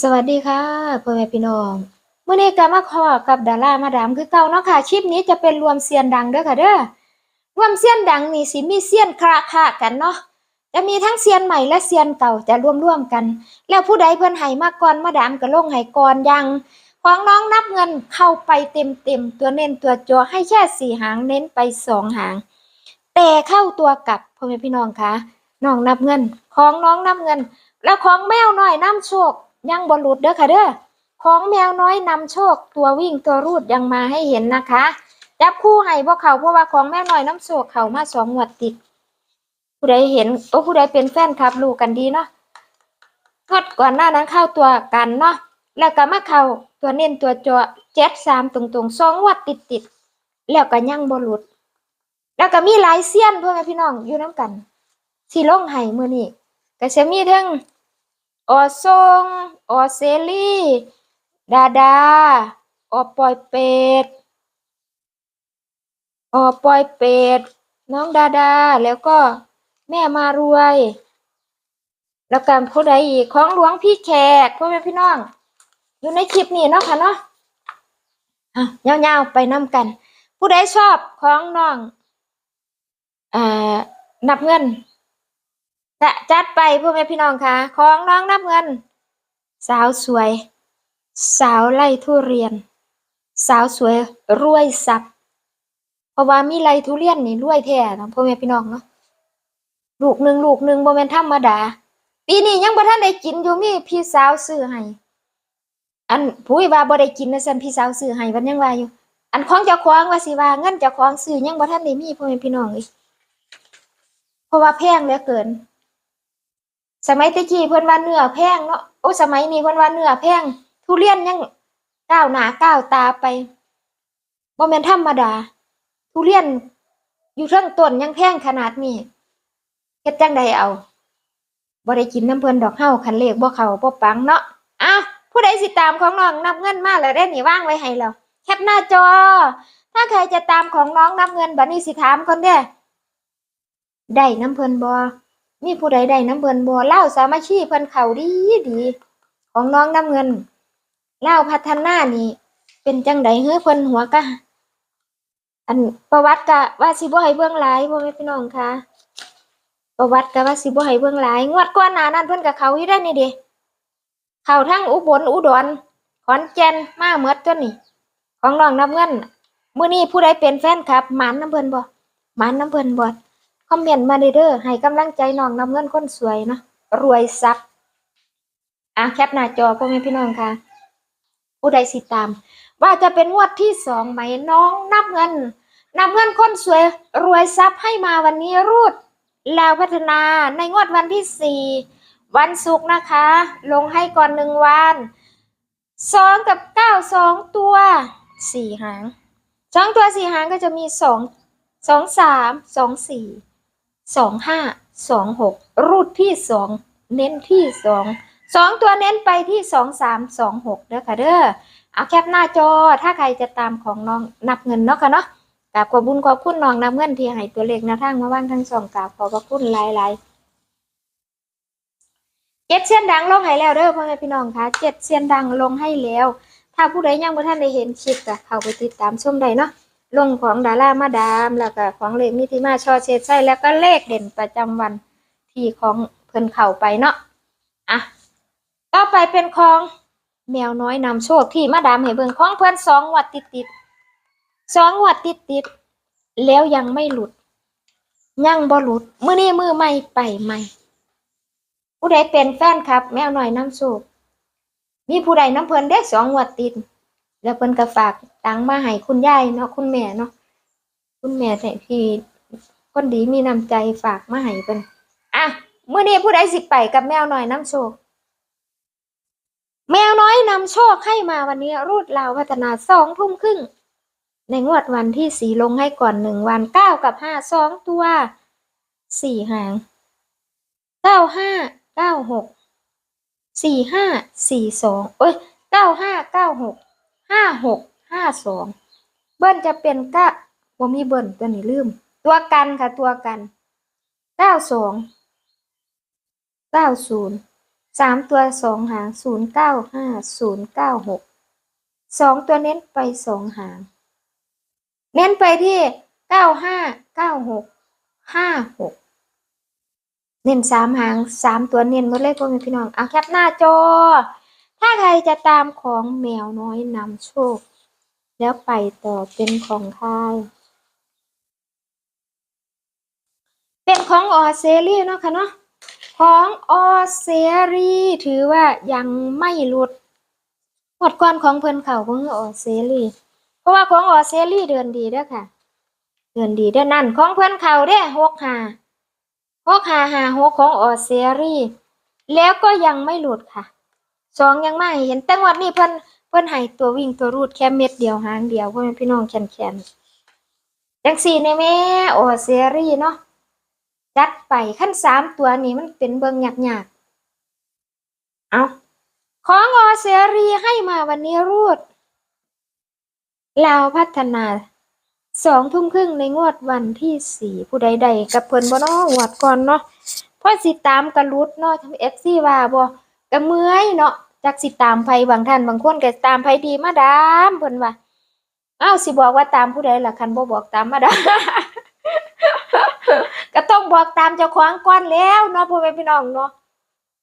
สวัสดีค่ะพ่อแม่พี่น้องเมื่อนี้ก็มาขอกับดารามาดามคือเก่าเนาะค่ะคลิปนี้จะเป็นรวมเซียนดังเด้อค่ะเด้อรวมเซียนดังนี่สิมีเซียนคราคากันเนาะจะมีทั้งเซียนใหม่และเซียนเก่าจะร่วมกัน แล้วผู้ใดเพิ่นให้มาก่อนมาดามก็ลงให้ก่อนยังของน้องนับเงินเข้าไปเต็มๆตัวเน้นตัวจอให้แค่สี่หางเน้นไปสองหาง แต่เข้าตัวกลับพ่อแม่พี่น้องคะน้องนับเงิน ของน้องนับเงิน แล้วของแมวหน้อยน้ำโชค ยังบหลุดเด้อค่ะเด้อของแมวน้อยนำโชคตัววิ่งตัวรูดยังมาให้เห็นนะคะจับคู่ให้พวกเขาเพราะว่าของแมวน้อยน้ำโชคเขามาสองงวดติด ผู้ใดเห็นโอ้ผู้ใดเป็นแฟนคลับรู้กันดีเนาะงวดก่อนหน้านั้นเข้าตัวกันเนาะแล้วก็มาเข้าตัวเน้นตัวจอเจ็ดสามตรงๆสองงวดติดติดๆแล้วก็ยังบหลุด แล้วก็มีหลายเซียนพ่อแม่พี่น้องอยู่น้ำกันสิลงให้มื้อนี้ก็จะมีทั้ง ออซงออเซลี่ดาดาออปอยเป็ดออปอยเป็ดน้องดาดา แล้วก็แม่มารวย แล้วกันผู้ใดอีกของหลวงพี่แขกพ่อแม่พี่น้อง อยู่ในคลิปนี้เนาะค่ะเนาะอะยาวๆไปน้ำกัน ผู้ใดชอบของน้องอ่านับเงิน จะจัดไปพ่อแม่พี่น้องค่ะของน้องนับเงิน สาวสวย สาวไล่ทุเรียน สาวสวยรวยสับเพราะว่ามีไล่ทุเรียนนี่รวยแท้นะพ่อแม่พี่น้องเนาะลูกหนึ่งลูกหนึ่งบ่แม่นธรรมดาปีนี้ยังบ่ทันได้กินอยู่มีพี่สาวซื้อให้อันผู้ว่าบ่ได้กินนะซั่นพี่สาวซื้อให้วันยังว่าอยู่ อันของเจ้าของว่าสิว่าเงินเจ้าของซื้อยังบ่ทันได้มีพ่อแม่พี่น้องเอ้ยเพราะว่าแพงเหลือเกิน สมัยตะกี้เพิ่นว่าเนื้อแพงเนาะโอ้สมัยนี้เพิ่นว่าเนื้อแพงทุเรียนยังก้าวหน้าก้าวตาไปบ่แม่นธรรมดา ทุเรียนอยู่เทิงต้นยังแพงขนาดนี้เฮ็ดจังใดเอาบ่ได้กินน้ำเพิ่นดอกเฮาคันเลขบ่เข้าบ่ปังเนาะอ้าวผู้ใดสิตามของน้องนับเงินมาแล้วได้นี่วางไว้ให้แล้วแคปหน้าจอ ถ้าใครจะตามของน้องนับเงินบัดนี้สิถามก่อนเด้อได้น้ำเพิ่นบ่ มีผู้ใดได้น้ำเพิ่นบ่เล่าสามัคคีเพิ่นเข้าดีดีของน้องน้ำเงินเล่าพัฒนานี่เป็นจังใดเฮ้อเพิ่นหัวกะอันประวัติกะว่าสิบ่ให้เบิ่งหลายบ่แม่พี่น้องค่ะ ประวัติกะว่าสิบ่ให้เบิ่งหลายงวดก่อนหน้านั้นเพิ่นก็เขาอยู่ได้นี่เด้เข้าทั้งอุบลอุดรขอนแก่นมาหมดตัวนี่ของน้องน้ำเงินมื้อนี้ผู้ใดเป็นแฟนคลับหมานน้ำเพิ่นบ่หมานน้ำเพิ่นบ่ คอมเมนต์มาเด้อให้กำลังใจน้องนำเงินคนสวยนะรวยทรัพย์อะแคปหน้าจอพ่อแม่พี่น้องค่ะ ผู้ใดสิตาม ว่าจะเป็นงวดที่สองไหมน้องนับเงินนำเงินคนสวย รวยทรัพย์ให้มาวันนี้รูดแล้วพัฒนาในงวดวันที่สี่วันศุกร์นะคะ ลงให้ก่อนหนึ่งวันสองกับเก้าสองตัวสี่หางสองตัวสี่หางก็จะมีสองสองสามสองสี่ สองห้าสองหกรูดที่สองเน้นที่สองสองตัวเน้นไปที่สองสามสองหกเด้อค่ะเด้อเอาแคปหน้าจอถ้าใครจะตามของน้องนับเงินเนาะค่ะเนาะกราบขอบุญขอบคุณน้องนับเงินที่ให้ตัวเลขนวทางมาว่างทั้งสองกราบขอบพระคุณหลายเจ็ดเส้นดังลงให้แล้วเด้อพ่อแม่พี่น้องคะเจ็ดเส้นดังลงให้แล้ว ถ้าผู้ใดยังบ่ท่านได้เห็นคลิปก็เข้าไปติดตามชมได้เนาะ ลงของดารามาดามแล้วก็ของเลขมิติมาชอเชดไส้แล้วก็เลขเด่นประจำวันที่ของเพิ่นเข้าไปเนาะอะต่อไปเป็นของแมวน้อยนำโชคที่มาดามให้เบิ่งของเพิ่นสองวัดติดติดสองวัดติดติดแล้วยังไม่หลุดยังบ่หลุดมือนี้มือใหม่ไปใหม่ผู้ใดเป็นแฟนครับ แมวน้อยนำโชคมีผู้ใดน้ำเพิ่นได้สองงวดติด แล้วเพิ่นก็ฝากตังมาให้คุณยายเนาะคุณแม่เนาะคุณแม่แต่ที่คนดีมีน้ำใจฝากมาให้เพิ่นอะเมื้อนี้ผู้ใดสิไปกับแมวน้อยน้ำโชค แมวน้อยนำโชคให้มาวันนี้รูดลาวพัฒนาสองทุ่มครึ่ง ในงวดวันที่สี่ลงให้ก่อนหนึ่งวันเก้ากับห้าสองตัวสี่หางเก้าห้าเก้าหกสี่ห้าสี่สองเอ้ยเก้าห้าเก้าหก ห้าหกห้าสองเบิ้ลจะเป็นเก้าบ่มีเบิ้ลตัวนี้ลืม ตัวกันค่ะตัวกันเก้าสองเก้าศูนย์สามตัวสองหางศูนย์เก้าห้าศูนย์เก้าหกสองตัวเน้นไปสองหาง เน้นไปที่เก้าห้าเก้าหกห้าหกเน้นสามหางสามตัวเน้นหมดเลยพ่อแม่พี่น้องเอาแคปหน้าจอ ถ้าใครจะตามของแมวน้อยนำโชค แล้วไปต่อเป็นของใครเป็นของออเตรเลียเนาะค่ะเนาะของออเตรเลียถือว่ายังไม่หลุดหมดก่อนของเพิ่นเขาเพิ่งออเตรเลียเพราะว่าของออเตรเลียเดือนดีเด้อค่ะ เดือนดีเด้อนั่นของเพิ่นเขาเด้หกหาหกหาหาหกของออเตรเลียแล้วก็ยังไม่หลุดค่ะ สองยังไม่เห็นแต่งวัดนี้เพิ่นเพิ่นให้ตัววิ่งตัวรูดแค่เม็ดเดียวหางเดียวพ่อแม่พี่น้องแขนแขนๆจังสี่ในแม่ออเตรเลียเนาะจัดไปขั้นสามตัวนี้มันเป็นเบิงหยากๆเอาของอเสรีให้มาวันนี้รูดลาวพัฒนาสองทุ่มครึ่งในงวดวันที่สี่ผู้ใดๆกับเพิ่นบ่เนาะงวดก่อนเนาะเพราะสิตามกระลุดเนาะทำเอฟซีว่าบ่กระเมื่อยเนาะ จักสิตามไผบางท่านบางคนก็ตามไผดีมาดามเพิ่นว่าอ้าวสิบอกว่าตามผู้ใดล่ะคันบ่บอกตามมาดามก็ต้องบอกตามเจ้าของก่อนแล้วเนาะพ่อแม่พี่น้องเนาะ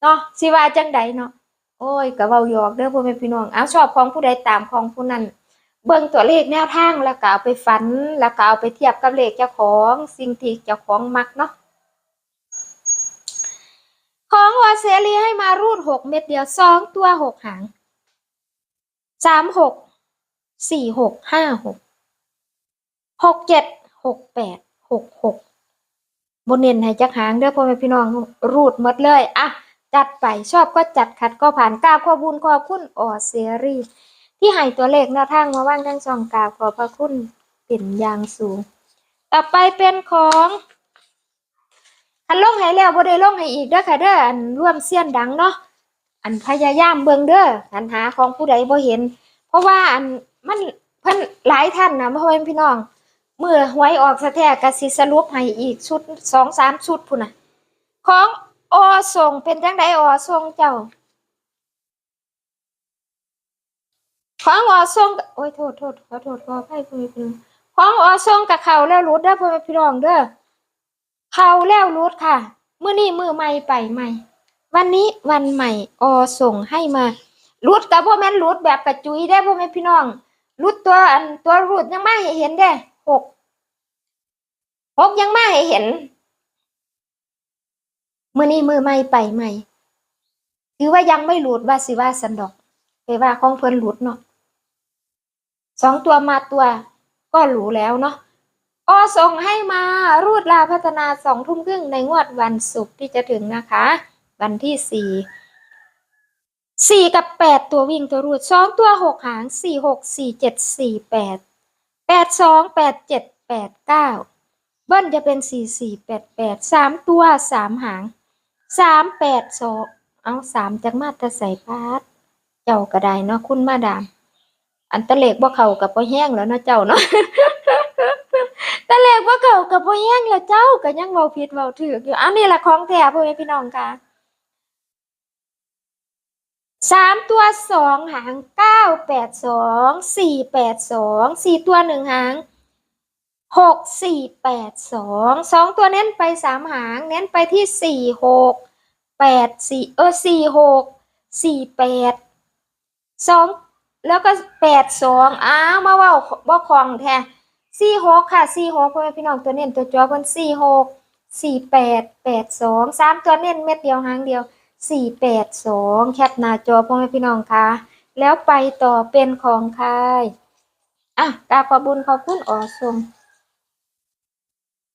เนาะสิว่าจังใดเนาะโอ้ยก็เว้าหยอกเด้อพ่อแม่พี่น้องเอาชอบของผู้ใดตามของผู้นั้นเบิ่งตัวเลขแนวทางแล้วก็เอาไปฝัน แล้วก็เอาไปเทียบกับเลขเจ้าของสิ่งที่เจ้าของมักเนาะ ของวาเซเลียให้มารูดหกเม็ดเดียวสองตัวหกหางสามหกสี่หกห้าหกหกเจ็ดหกแปดหกหกบนเน้นให้จักหางเด้อพ่อแม่พี่น้องรูดหมดเลยอะจัดไปชอบก็จัดขัดก็ผ่านกราบขอบุญขอบคุณออเซรีที่ให้ตัวเลขแนวทางมาว่างทั้งสองกราบขอบพระคุณเป็นอย่างสูง ต่อไปเป็นของ อันลงให้แล้วบ่ได้ลงให้อีกเด้อค่ะเด้ออันร่วมเสี้ยนดังเนาะอันพยายามเบิ่งเด้ออันหาของผู้ใดบ่เห็น เพราะว่าอันมันเพิ่นหลายท่านนะพ่อแม่พี่น้องเมื่อหวยออกสะแท้กสิสรุปให้อีกชุดสองสามชุดพุ่นน่ะ ของอส่งเป็นจังไดอส่งเจ้า ของอส่งโอ้ยโทษโทษขอโทษขออภัยพ่อแม่พี่น้องของอส่งกับเขาแล้วรุดเด้อพ่อแม่พี่น้องเด้อ เขาแล้วรุดค่ะเมื้อนี้มือใหม่ไปใหม่ วันนี้วันใหม่อส่งให้มารุดกับพ่อแม่รุดแบบกระจุยได้พ่อแม่พี่น้องรุดตัวอันตัวรุดยังไม่เห็นเด้หกหกยังไม่เห็นเมื่อนี้มือไม่ไปใหม่ถือว่ายังไม่หลุดว่าสิว่าสันดอกไปว่าของเพิ่นหลุดเนาะสองตัวมาตัวก็หรูแล้วเนาะ อส่งให้มารูดลาพัฒนาสองทุ่มครึ่งในงวดวันศุกร์ที่จะถึงนะคะ วันที่สี่สี่กับแปดตัววิ่งตัวรูดสองตัวหกหางสี่หกสี่เจ็ดสี่แปดแปดสองแปดเจ็ดแปดเก้าเบิ้ลจะเป็นสี่สี่แปดแปดสามตัวสามหางสามแปดสองเอาสามจากมาตรใส่พาดเจ้าก็ได้เนาะคุณมาดาม อันตะเลกบ่เข่ากับบ่แห้งแล้วเนาะเจ้าเนาะ ตะเลกบ่เข่ากับบ่แห้งแล้วเจ้าก็ยังเว้าผิดเว้าถูกอยู่อันนี้ละของแท้พ่อแม่พี่น้องค่ะสามตัวสองหางเก้าแปดสองสี่แปดสองสี่ตัวหนึ่งหางหกสี่แปดสองสองตัวเน้นไปสามหาง เน้นไปที่สี่หกแปดสี่เออสี่หกสี่แปดสองแล้วก็แปดสองอ้าวมาว่าบ่คลองแท้ สี่หกค่ะสี่หกพ่อแม่พี่น้องตัวเน้นตัวจอเพิ่นสี่หกสี่แปดแปดสองสามตัวเน้นเม็ดเดียวหางเดียวสี่แปดสองแคปหน้าจอพ่อแม่พี่น้องค่ะ แล้วไปต่อเป็นของใครอะกาขอบุญขอบคุณอ๋อสม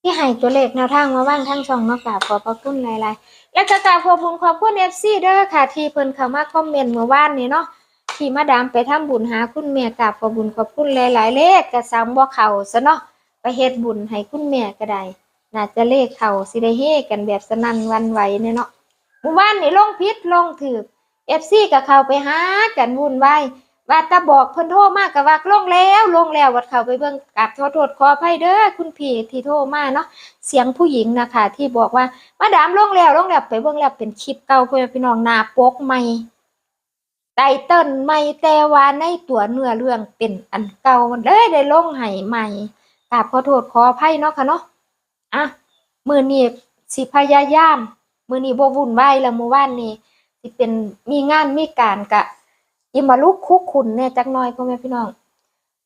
ที่ให้ตัวเลขแนวทางมาว่างทั้งช่องเนากราบขอบพระคุณหลายๆ แล้วก็กราบขอบคุณขอบคุณ FC เด้อค่ะ ที่เพิ่นเข้ามาคอมเมนต์เมื่อวานนี้เนาะ ที่มาดามไปทำบุญหาคุณแม่กราบขอบุญขอบคุณหลาย ๆ เลขก็ซ้ำบ่เข้าซะเนาะไปเฮ็ดบุญให้คุณแม่ก็ได้น่าจะเลขเข้าสิได้เฮกันแบบสนั่นวันไหวเนี่ยเนาะเมื่อวานนี่ลงพิษลงถือ FC ก็เขาไปหากันวุ่นวายว่าตาบอกเพิ่นโทรมากกับว่าลงแล้วลงแล้ววัดเขาไปเบิ่งกราบขอโทษขออภัยเด้อคุณพี่ที่โทรมาเนาะเสียงผู้หญิงนะคะที่บอกว่ามาดามลงแล้วลงแล้วไปเบิ่งแล้วเป็นคลิปเก่าเพื่อนพี่น้องหน้าปกใหม่ ไตเติ้ลใหม่แต่ว่าในตัวเนื้อเรื่องเป็นอันเก่าเลยได้ลงให้ใหม่กราบขอโทษขออภัยเนาะค่ะเนาะอะมือนี้สิพยายาม มือนี้บ่วุ่นวายล้วมื้อวานนี้สิเป็นมีงานมีการกะยิมาลุกคุกคุนเนี่ยจักน่อยพ่อแม่พี่น้อง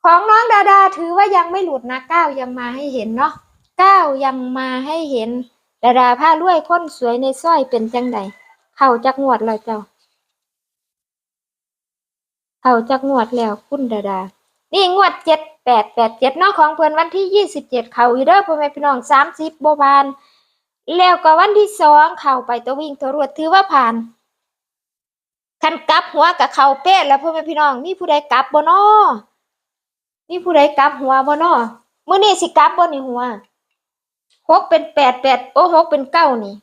ของน้องดาดาถือว่ายังไม่หลุดนะก้าวยังมาให้เห็นเนาะก้าวยังมาให้เห็น ดาดาผ้าลวยคนสวยในสร้อยเป็นจังใดเข่าจักงวดแล้วเจ้า เข่าจักงวดแล้วคุณดาดา นี่งวดเจ็ดแปดแปดเจ็ดเนาะของเพื่อนวันที่ยี่สิบเจ็ดเข่าอีเด้อพ่อแม่พี่น้องสามสิบโบบาน แล้วก็วันที่สองเข่าไปตัววิ่งตัวรวดถือว่าผ่านคันกลับหัวกับเขาเป๊ะแล้วพ่อแม่พี่น้องมีผู้ใดกลับบ่นอมีผู้ใดกลับหัวบ่น้อมื้อนี้สิกลับบ่นี่หัวหกเป็นแปดแปดโอ้หกเป็นเก้านี่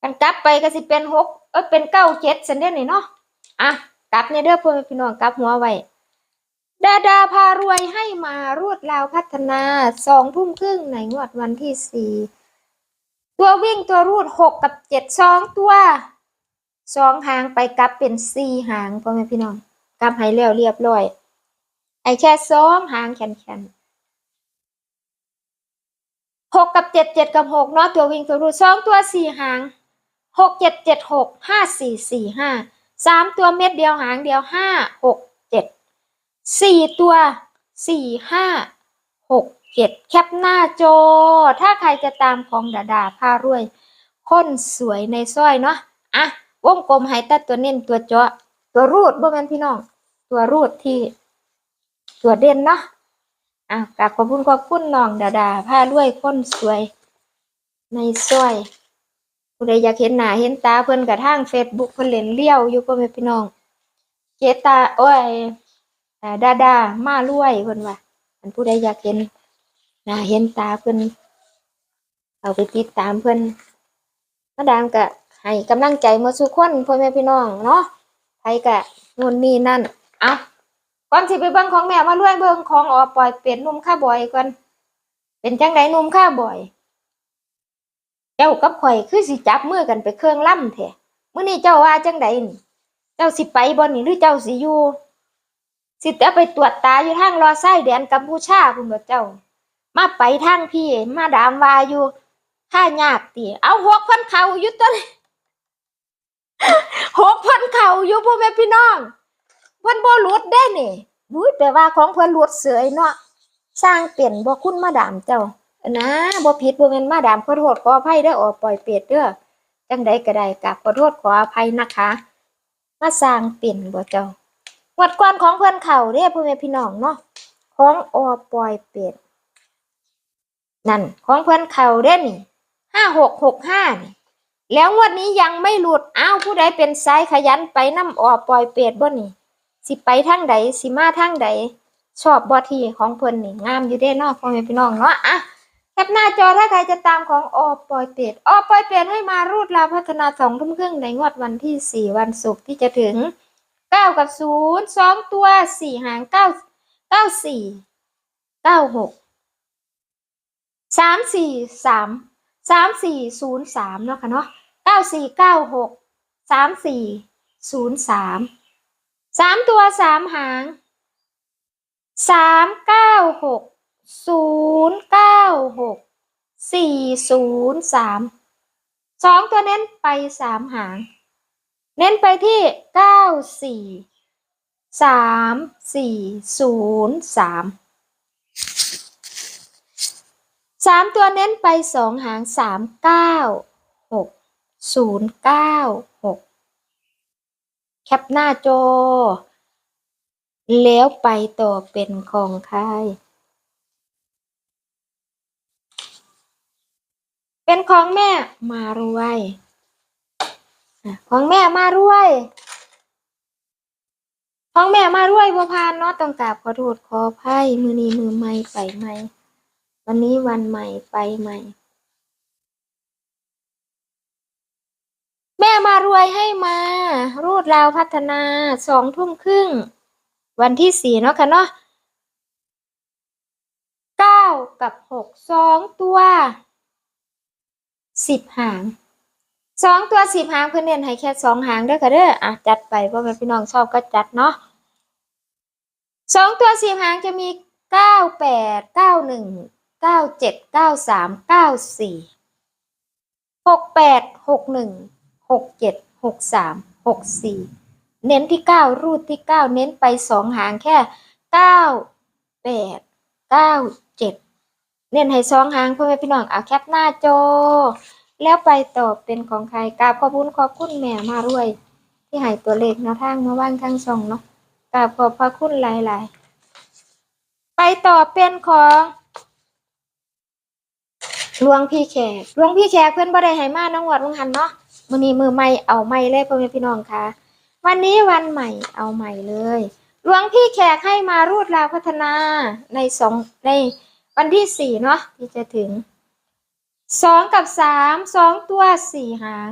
คันกลับไปก็สิเป็นหกเอ้ยเป็นเก้าเจ็ดสันเด้อนี่เนาะอะ กลับเนี่ยเด้อพ่อแม่พี่น้องกลับหัวไว้ดาดาพารวยให้มารวดลาวพัฒนาสองทุ่มครึ่งในงวดวันที่สี่ตัววิ่งตัวรูดหกกับเจ็ดสองตัวสองหางไปกลับเป็นสี่หางพ่อแม่พี่น้องกลับให้แล้วเรียบร้อย ไอ้แค่สองหางแขนๆหกกับเจ็ดเจ็ดกับหกเนาะตัววิ่งตัวรูดสองตัวสี่หางหกเจ็ดเจ็ดหกห้าสี่สี่ห้า สามตัวเม็ดเดียวหางเดียวห้าหกเจ็ดสี่ตัวสี่ห้าหกเจ็ดแคปหน้าจอ ถ้าใครจะตามของดาดาพารวย คนสวยในสร้อยเนาะอะวงกลมให้ตัดตัวเน้นตัวเจตัวรูดบ่แม่นพี่น้อง ตัวรูดที่ ตัวเด่นเนาะอะกราบขอบคุณขอบคุณน้องดาดาผ้าด้วยคนสวย ในซอย ผู้ใดอยากเห็นหน้าเห็นตาเพิ่นกระทั่งเฟซบุ๊กเพิ่นเล่นเลี้ยวอยู่พ่อแม่พี่น้องเจตาโอ้ยดาดามารวยเพิ่นว่าอันผู้ใดอยากเห็นหน้าเห็นตาเพิ่นเอาไปติดตามเพิ่นมาดามกะให้กำลังใจมาสุกคนพ่อแม่พี่น้องเนาะใครกะนู่นนี่นั่นเอาก่อนสิไปเบิ่งของแม่มาล้วยเบิ่งของออปล่อยเป็ดนุ่มข้าบ่อยก่อนเป็นจังไดนุ่มข้าบ่อย เจ้ากับข่อยคือสิจับมือกันไปเครื่องล่ำแท้มื้อนี้เจ้าว่าจังไดนี่ เจ้าสิไปบ่นี่หรือเจ้าสิอยู่ สิแต่ไปตรวจตาอยู่ทางรอไส้แดนกัมพูชาพุ่นบ่เจ้า มาไปทางพี่ มาดามวาอยู่ค่ายากติเอาหกพันเขาอยู่ต้นหกพันเขาอยู่พ่อแม่พี่น้องเพิ่นบ่หลุดได้นี่บุ้ยแปลว่าของเพิ่นหลุดเสยเนาะสร้างเปลี่ยนบ่คุณมาดามเจ้า นะบ่ผิดบ่แม่นมาดามขอโทษขออภัยเด้อออกปล่อยเป็ดเด้อจังใดก็ได้กราบขอโทษขออภัยนะคะ มาสร้างเปลี่ยนบ่เจ้าวัดก่อนของเพิ่นเขาเด้พ่อแม่พี่น้องเนาะของออปล่อยเป็ดนั่นของเพิ่นเขาเด้นี่5665นี่แล้วงวดนี้ยังไม่หลุดอ้าวผู้ใดเป็นสายขยันไปน้ำออปล่อยเป็ดบ่นี่ สิไปทางใดสิมาทางใดชอบบ่ที่ของเพิ่นนี่งามอยู่เด้เนาะพ่อแม่พี่น้องเนาะอะ แคปหน้าจอถ้าใครจะตามของออปลอยเป็ดออปลอยเป็ดให้มารูดลาพัฒนาสองทุ่มครึ่งในงวดวันที่สี่วันศุกร์ที่จะถึงเก้ากับศูนย์สองตัวสี่หางเก้าเก้าสี่เก้าหกสามสี่สามสามสี่ศูนย์สามเนาะค่ะเนาะเก้าสี่เก้าหกสามสี่ศูนย์สามสามตัวสามหางสามเก้าหกศูนย์เก้า สี่ศูนย์สามสองตัวเน้นไปสามหาง เน้นไปที่เก้าสี่สามสี่ศูนย์สามสามตัวเน้นไปสองหางสามเก้าหกศูนย์เก้าหกแคปหน้าจอ แล้วไปต่อเป็นของใคร เป็นของแม่มารวยของแม่มารวย ของแม่มารวยบัวพานเนาะต้องกราบขอโทษขออภัยมือนี้มือไม่ไปไม่ วันนี้วันใหม่ไปใหม่ แม่มารวยให้มา รูดราวพัฒนาสองทุ่มครึ่ง วันที่สี่เนาะค่ะเนาะเก้ากับหกสองตัว สิบหางสองตัวสิบหางเพื่อนเน้นให้แค่สองหางเด้อค่ะเด้ออะจัดไปเพราะว่พี่น้องชอบก็จัดเนาะสองตัวสิบหางจะมีเก้าแปดเก้าหนึ่งเก้าเจ็ดเก้าสามเก้าสี่หกแปดหกหนึ่งหกเจ็ดหกสามหกสี่เน้นที่เก้ารูดที่เก้าเน้นไปสองหางแค่เก้าแปดเก้าเจ็ด เน้นให้สองหางพ่อนพี่น้องเอาแคปหน้าจอ แล้วไปต่อเป็นของใครกราบขอบคุณขอบคุณแม่มาด้วย ที่ให้ตัวเลขแนวทางมาว่างทั้งสองเนาะกราบขอบพระคุณหลาย ๆ ไปต่อเป็นของหลวงพี่แขกหลวงพี่แขกเพื่อนบ่ได้ให้มาน้องวัดวังหันเนาะมือนี้มือใหม่เอาใหม่เลยพ่อแม่พี่น้องค่ะ วันนี้วันใหม่เอาใหม่เลยหลวงพี่แขกให้มารูดลาวพัฒนาในสองใน วันที่สี่เนาะที่จะถึงสองกับสามสองตัวสี่หาง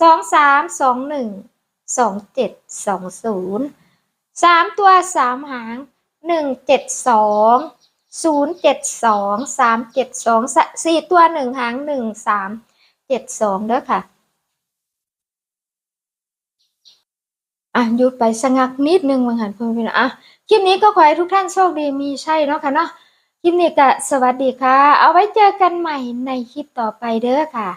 สองสามสองหนึ่งสองเจ็ดสองศูนย์สามตัวสามหางหนึ่งเจ็ดสองศูนย์เจ็ดสองสามเจ็ดสองสี่ตัวหนึ่งหางหนึ่งสามเจ็ดสองเด้อค่ะอะหยุดไปสงักนิดนึงบางหันเพื่อนๆอะคลิปนี้ก็ขอให้ทุกท่านโชคดีมีใช่เนาะค่ะเนาะ คลิปนี้ก็สวัสดีค่ะ เอาไว้เจอกันใหม่ในคลิปต่อไปเด้อค่ะ